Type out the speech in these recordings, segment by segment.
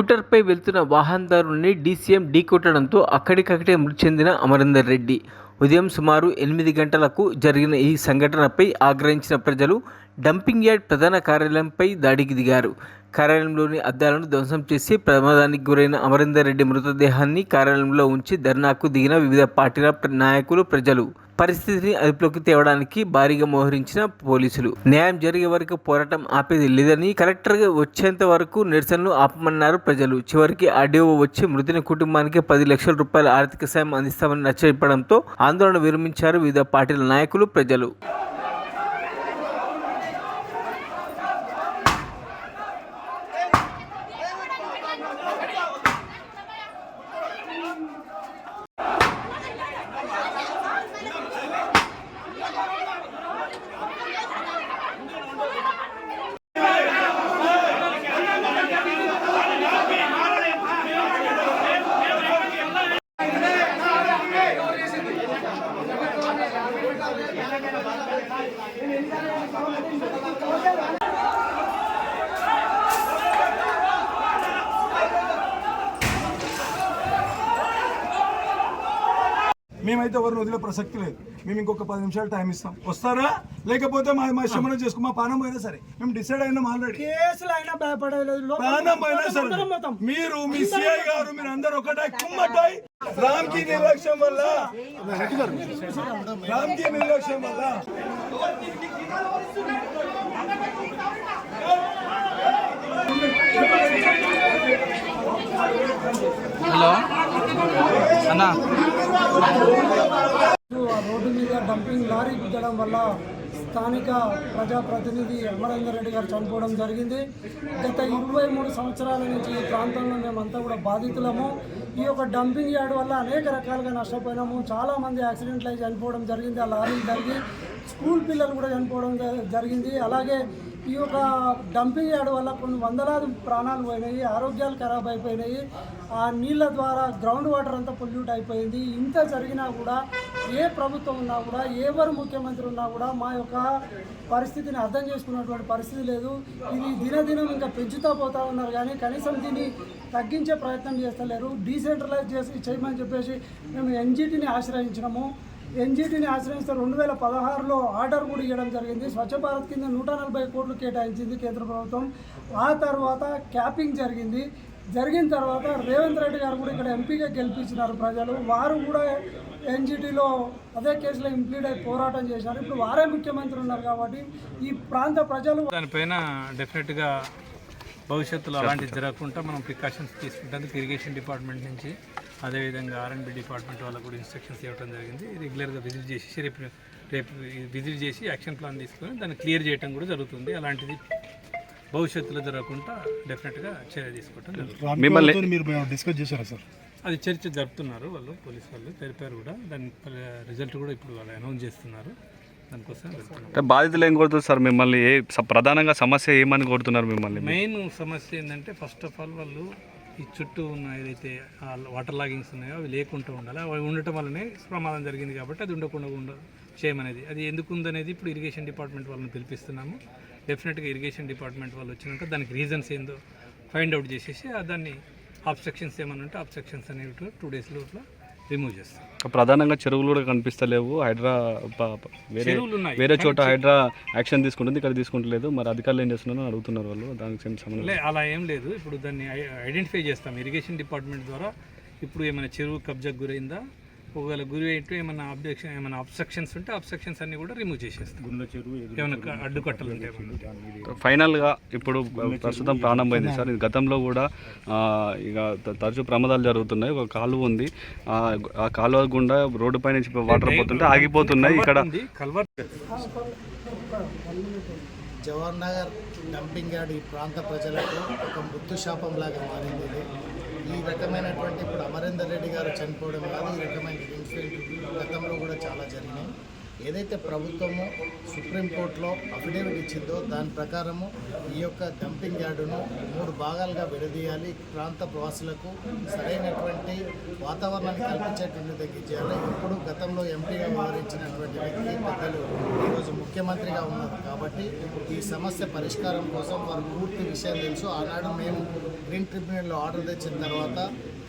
స్కూటర్పై వెళ్తున్న వాహనదారుని డీసీఎం ఢీకొట్టడంతో అక్కడికక్కడే మృతి చెందిన అమరేందర్ రెడ్డి. ఉదయం సుమారు ఎనిమిది గంటలకు జరిగిన ఈ సంఘటనపై ఆగ్రహించిన ప్రజలు డంపింగ్ యార్డ్ ప్రధాన కార్యాలయంపై దాడికి దిగారు. కార్యాలయంలోని అద్దాలను ధ్వంసం చేసి ప్రమాదానికి గురైన అమరేందర్ రెడ్డి మృతదేహాన్ని కార్యాలయంలో ఉంచి ధర్నాకు దిగిన వివిధ పార్టీల నాయకులు ప్రజలు. పరిస్థితిని అదుపులోకి తేవడానికి భారీగా మోహరించిన పోలీసులు. న్యాయం జరిగే వరకు పోరాటం ఆపేది లేదని కలెక్టర్ వచ్చేంత వరకు నిరసనలు ఆపమన్నారు ప్రజలు. చివరికి ఆర్డీఓ వచ్చి మృతుని కుటుంబానికి పది లక్షల రూపాయల ఆర్థిక సాయం అందిస్తామని నచ్చజెప్పడంతో ఆందోళన విరమించారు వివిధ పార్టీల నాయకులు ప్రజలు. Ready? మేమైతే ఎవరిని వదిలే ప్రసక్తి లేదు. మేము ఇంకొక పది నిమిషాలు టైం ఇస్తాం. వస్తారా? లేకపోతే మా మా ఇష్టం చేసుకో మా పానం పోయినా సరే. మేము డిసైడ్ అయినాం ఆల్రెడీ కేసులు అయినా భయపడలేదు. ప్రాణం పోయినా సరే. మీరు మీ సిఐ గారు మీరు అందరు ఒకటే కుమ్మటాయి. రామ్కి నిర్లక్ష్యం వల్ల రామ్కి నిర్లక్ష్యం వల్ల హలో. అన్నా. రోడ్డు మీద డంపింగ్ లారీ గుద్దడం వల్ల స్థానిక ప్రజాప్రతినిధి అమరేందర్ రెడ్డి గారు చనిపోవడం జరిగింది. గత ఇరవై మూడు సంవత్సరాల నుంచి ఈ ప్రాంతంలో మేమంతా కూడా బాధితులము. ఈ యొక్క డంపింగ్ యార్డ్ వల్ల అనేక రకాలుగా నష్టపోయినాము. చాలామంది యాక్సిడెంట్లు అయి చనిపోవడం జరిగింది. ఆ లారీలు జరిగి స్కూల్ పిల్లలు కూడా చనిపోవడం జ- జరిగింది. అలాగే ఈ యొక్క డంపింగ్ యార్డ్ వల్ల కొన్ని వందలాది ప్రాణాలు పోయినాయి ఆరోగ్యాలు ఖరాబ్ అయిపోయినాయి. ఆ నీళ్ళ ద్వారా గ్రౌండ్ వాటర్ అంతా పొల్యూట్ అయిపోయింది. ఇంత జరిగినా కూడా ఏ ప్రభుత్వం ఉన్నా కూడా ఎవరు ముఖ్యమంత్రి ఉన్నా కూడా మా యొక్క పరిస్థితిని అర్థం చేసుకున్నటువంటి పరిస్థితి లేదు. ఇది దినదినం ఇంకా పెంచుతూ పోతా ఉన్నారు కానీ కనీసం దీన్ని తగ్గించే ప్రయత్నం చేస్తలేరు. డీసెంట్రలైజ్ చేసి చేయమని చెప్పేసి మేము ఎన్జిటిని ఆశ్రయించినాము. ఎన్జిటిని ఆశ్రయిస్తే రెండు వేల పదహారులో ఆర్డర్ కూడా ఇవ్వడం జరిగింది. స్వచ్ఛ భారత్ కింద నూట నలభై కోట్లు కేటాయించింది కేంద్ర ప్రభుత్వం. ఆ తర్వాత క్యాపింగ్ జరిగింది. జరిగిన తర్వాత రేవంత్ రెడ్డి గారు కూడా ఇక్కడ ఎంపీగా గెలిపించినారు ప్రజలు. వారు కూడా ఎన్జిటిలో అదే కేసులో ఇంప్లీడ్ అయి పోరాటం చేశారు. ఇప్పుడు వారే ముఖ్యమంత్రి ఉన్నారు కాబట్టి ఈ ప్రాంత ప్రజలు దానిపైన డెఫినెట్గా భవిష్యత్తులో అలాంటివి జరగకుండా మనం ప్రికాషన్స్ తీసుకుంటేందుకు ఇరిగేషన్ డిపార్ట్మెంట్ నుంచి అదేవిధంగా ఆర్ఎండ్బి డిపార్ట్మెంట్ వాళ్ళకు కూడా ఇన్స్ట్రక్షన్స్ ఇవ్వడం జరిగింది. రెగ్యులర్గా విజిట్ చేసి రేపు రేపు విజిట్ చేసి యాక్షన్ ప్లాన్ తీసుకొని దాన్ని క్లియర్ చేయడం కూడా జరుగుతుంది. అలాంటిది భవిష్యత్తులో జరగకుండా డెఫినెట్గా చర్య జరుగుతుంది. మీరు డిస్కస్ చేశారా సార్? అది చర్చ జరుపుతున్నారు వాళ్ళు పోలీస్ వాళ్ళు తెలిపారు కూడా. దాని రిజల్ట్ కూడా ఇప్పుడు వాళ్ళు అనౌన్స్ చేస్తున్నారు. దానికోసం బాధితులు ఏం కోరుతున్నారు సార్? మిమ్మల్ని ఏ స- ప్రధానంగా సమస్య ఏమని కోరుతున్నారు మిమ్మల్ని మెయిన్ సమస్య ఏంటంటే ఫస్ట్ ఆఫ్ ఆల్ వాళ్ళు ఈ చుట్టూ ఉన్న ఏదైతే వాటర్ లాగింగ్స్ ఉన్నాయో అవి లేకుండా ఉండాలి. అవి ఉండటం వల్లనే ప్రమాదం జరిగింది కాబట్టి అది ఉండకుండా ఉండ చేయమనేది. అది ఎందుకు ఉందనేది ఇప్పుడు ఇరిగేషన్ డిపార్ట్మెంట్ వాళ్ళని పిలిపిస్తున్నాము. డెఫినెట్గా ఇరిగేషన్ డిపార్ట్మెంట్ వాళ్ళు వచ్చినాక దానికి రీజన్స్ ఏందో ఫైండ్ అవుట్ చేసేసి దాన్ని ఆబ్స్ట్రక్షన్స్ ఏమైనా ఉంటే ఆబ్స్ట్రక్షన్స్ అనేవి టూ డేస్ లోపల రిమూవ్ చేస్తాం. ప్రధానంగా చెరువులు కూడా కనిపిస్తలేవు. హైడ్రా వేరే వేరే చోట హైడ్రా యాక్షన్ తీసుకుంటుంది ఇక్కడ తీసుకుంటలేదు. మరి అధికారులు ఏం చేస్తున్నారో అడుగుతున్నారు వాళ్ళు. దానికి సంబంధం అలా ఏం లేదు. ఇప్పుడు దాన్ని ఐడెంటిఫై చేస్తాం. ఇరిగేషన్ డిపార్ట్మెంట్ ద్వారా ఇప్పుడు ఏమైనా చెరువు కబ్జాకు గురైందా? ఒకవేళ గురి అయితే ఏమైనా అబ్జెక్షన్ ఏమైనా అబ్స్ట్రక్షన్స్ ఉంటే అబ్స్ట్రక్షన్స్ అన్ని కూడా రిమూవ్ చేసేస్తాం. ఏమైనా అడ్డుకట్టలు ఉంటే ఏమన్నా. ఫైనల్గా ఇప్పుడు ప్రస్తుతం ప్రాణం పోయింది సార్. ఇది గతంలో కూడా ఆ, ఇక తరచూ ప్రమాదాలు జరుగుతున్నాయి. ఒక కాలువ ఉంది. ఆ, ఆ కాలువ గుండా రోడ్డు పై నుంచి వాటర్ పోతుంటే ఆగిపోతున్నాయి. ఇక్కడ జవహర్ నగర్ డంపింగ్ యార్డ్ ఈ ప్రాంత ప్రజలకు ఒక మృత్యు శాపంలాగా మారింది ఇది. ఈ రకమైనటువంటి ఇప్పుడు అమరేందర్ రెడ్డి గారు చనిపోవడం కానీ ఈ రకమైన ఇన్సిడెంట్ గతంలో కూడా చాలా జరిగినాయి. ఏదైతే ప్రభుత్వము సుప్రీంకోర్టులో అఫిడేవిట్ ఇచ్చిందో దాని ప్రకారము ఈ యొక్క డంపింగ్ యార్డును మూడు భాగాలుగా విడదీయాలి. ప్రాంత ప్రవాసులకు సరైనటువంటి వాతావరణాన్ని కల్పించేటువంటి తగ్గించాలి ఇప్పుడు గతంలో ఎంపీగా వ్యవహరించినటువంటి వ్యక్తి పెద్దలు ఈరోజు ముఖ్యమంత్రిగా ఉన్నారు కాబట్టి ఈ సమస్య పరిష్కారం కోసం వారు పూర్తి విషయం తెలుసు. ఆనాడు మేము గ్రీన్ ట్రిబ్యునల్లో ఆర్డర్ తెచ్చిన తర్వాత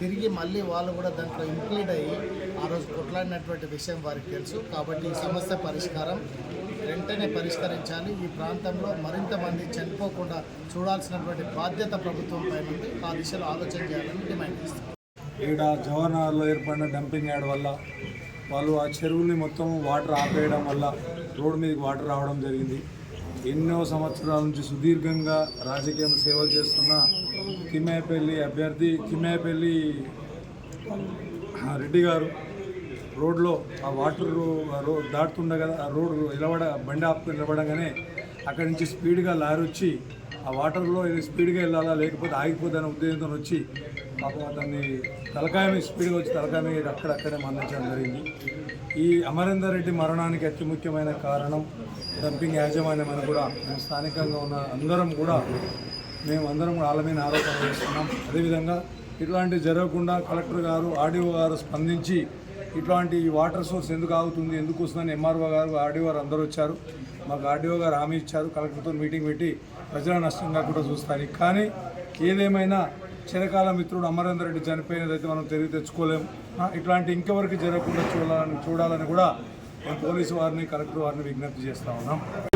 తిరిగి మళ్ళీ వాళ్ళు కూడా దాంట్లో ఇంక్లూడ్ అయ్యి ఆ రోజు కొట్లాడినటువంటి విషయం వారికి తెలుసు. కాబట్టి ఈ సమస్య పరిష్కారం వెంటనే పరిష్కరించాలి. ఈ ప్రాంతంలో మరింత మంది చనిపోకుండా చూడాల్సినటువంటి బాధ్యత ప్రభుత్వం పైన ఉంది. ఆ దిశలో ఆలోచన చేయాలని డిమాండ్ చేస్తాం ఈడ జవహర్నగర్లో ఏర్పడిన డంపింగ్ యార్డ్ వల్ల వాళ్ళు ఆ చెరువుని మొత్తం వాటర్ ఆపేయడం వల్ల రోడ్డు మీదకి వాటర్ రావడం జరిగింది. ఎన్నో సంవత్సరాల నుంచి సుదీర్ఘంగా రాజకీయం సేవలు చేస్తున్న తిమ్మేపల్లి అభ్యర్థి తిమ్మేపల్లి రెడ్డి గారు రోడ్లో ఆ వాటర్ రో దాటుతుండగా ఆ రోడ్ నిలబడ బండి ఆపుకుని నిలబడగానే అక్కడి నుంచి స్పీడ్గా లారీ వచ్చి ఆ వాటర్లో స్పీడ్గా వెళ్ళాలా లేకపోతే ఆగిపోతుందనే ఉద్దేశంతో వచ్చి పాపం అతన్ని తలకాయ మీద స్పీడ్గా వచ్చి తలకాయ మీద అక్కడక్కడే మరణించడం జరిగింది. ఈ అమరేందర్ రెడ్డి మరణానికి అతి ముఖ్యమైన కారణం డంపింగ్ యాజమాన్యం అని కూడా మేము స్థానికంగా ఉన్న అందరం కూడా మేము అందరం కూడా వాళ్ళ మీద ఆరోపణ చేస్తున్నాం అదేవిధంగా ఇట్లాంటివి జరగకుండా కలెక్టర్ గారు ఆర్డీఓ గారు స్పందించి ఇట్లాంటి వాటర్ సోర్స్ ఎందుకు ఆగుతుంది ఎందుకు వస్తుందని ఎంఆర్ఓ గారు ఆర్డీఓ గారు అందరూ వచ్చారు. మాకు ఆర్డీఓ గారు హామీ ఇచ్చారు. కలెక్టర్తో మీటింగ్ పెట్టి ప్రజల నష్టంగా కూడా చూస్తారు కానీ ఏదేమైనా చిరకాల మిత్రుడు అమరేందర్ రెడ్డి చనిపోయినదైతే మనం తెలివి తెచ్చుకోలేము ఇట్లాంటి ఇంకెవరికి జరగకుండా చూడాలని చూడాలని కూడా మేము పోలీసు వారిని కలెక్టర్ వారిని విజ్ఞప్తి చేస్తా ఉన్నాం.